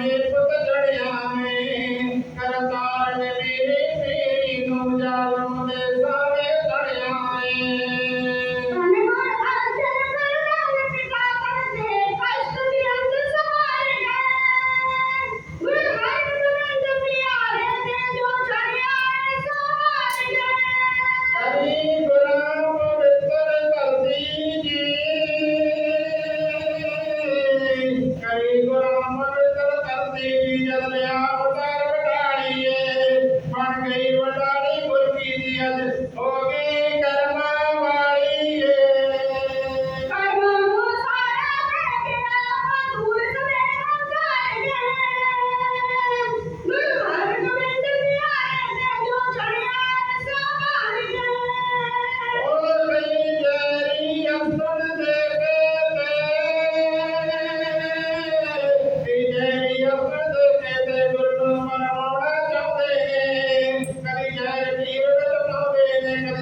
i Amen.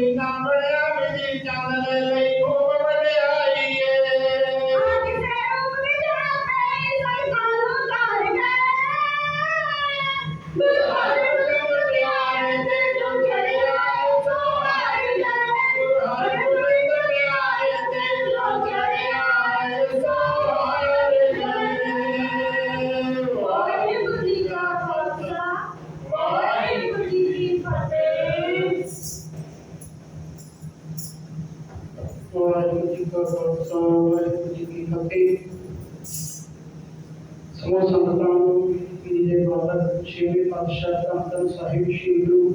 Sri Namah, a little. Waheguru ji ਕਾ ਖਾਲਸਾ ਵਾਹਿਗੁਰੂ ਜੀ ਕੀ ਫਤਿਹ ਸਮੂਹ ਸੰਗਤਾਂ ਨੂੰ ਪੀਰ ਦੇ ਬਾਦਕ ਛੇਵੇਂ ਪਾਤਸ਼ਾਹ ਧੰਨ ਸਾਹਿਬ ਸ਼੍ਰੀ ਗੁਰੂ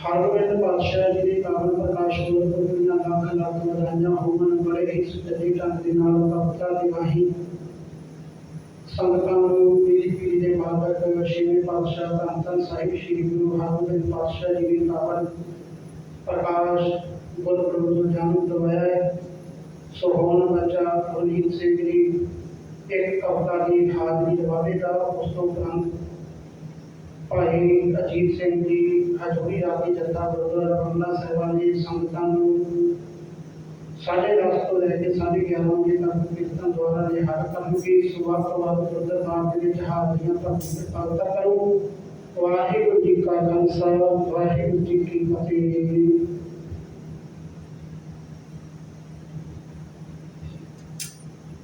ਹਰਗੋਬਿੰਦ ਪਾਤਸ਼ਾਹ ਜੀ ਦੇ ਕਾਬਲ ਪ੍ਰਕਾਸ਼ ਪੁਰਬ ਦੀਆਂ ਲੱਖ ਲੱਖ ਵਧਾਈਆਂ ਹੋਵਣ ਬੜੇ ਹੀ ਸੁਚੱਜੇ ਢੰਗ ਦੇ ਨਾਲ ਕਵਿਤਾ ਦੀ ਵਾਹੀ ਸੰਗਤਾਂ ਨੂੰ ਮੇਰੀ ਪੀਰ ਦੇ ਬਾਦਕ ਛੇਵੇਂ ਪਾਤਸ਼ਾਹ ਧੰਨ ਸਾਹਿਬ ਸ਼੍ਰੀ ਗੁਰੂ ਹਰਗੋਬਿੰਦ ਪਾਤਸ਼ਾਹ ਜੀ ਦੇ ਕਾਬਲ ਪ੍ਰਕਾਸ਼ ਗੁਰਪੁਰਬ ਨੂੰ ਜਨਮ ਦਵਾਇਆ ਹੈ। ਸੋ ਹੁਣ ਬੱਚਾ ਪੁਨੀਤ ਸਿੰਘ ਜੀ, ਇੱਕ ਕਵਿਤਾ ਦੀ ਹਾਜ਼ਰੀ ਦਵਾਵੇਗਾ ਉਸ ਤੋਂ ਉਪਰੰਤ ਭਾਈ ਅਜੀਤ ਸਿੰਘ ਜੀ, ਹਜੂਰੀ ਰਾਤੀ ਜੱਥਾ ਗੁਰਦੁਆਰਾ ਬੰਗਲਾ ਸਾਹਿਬਾਨ ਜੀ ਸੰਗਤਾਂ ਨੂੰ ਸਾਢੇ ਦਸ ਤੋਂ ਲੈ ਕੇ ਸਾਢੇ ਗਿਆਰਾਂ ਵਜੇ ਤੱਕ ਕੀਰਤਨ ਦੁਆਰਾ ਦੇ ਹਰ ਕੰਮ ਕੀ ਸੁਬਾਹ ਤੋਂ ਬਾਅਦ ਗੁਰਦੁਆਰਾ ਦੇ ਵਿੱਚ ਹਾਜ਼ਰੀਆਂ ਭਰਨ ਕਰੋ। ਵਾਹਿਗੁਰੂ ਜੀ ਕਾ ਖਾਲਸਾ, ਵਾਹਿਗੁਰੂ ਜੀ ਕੀ ਫਤਿਹ।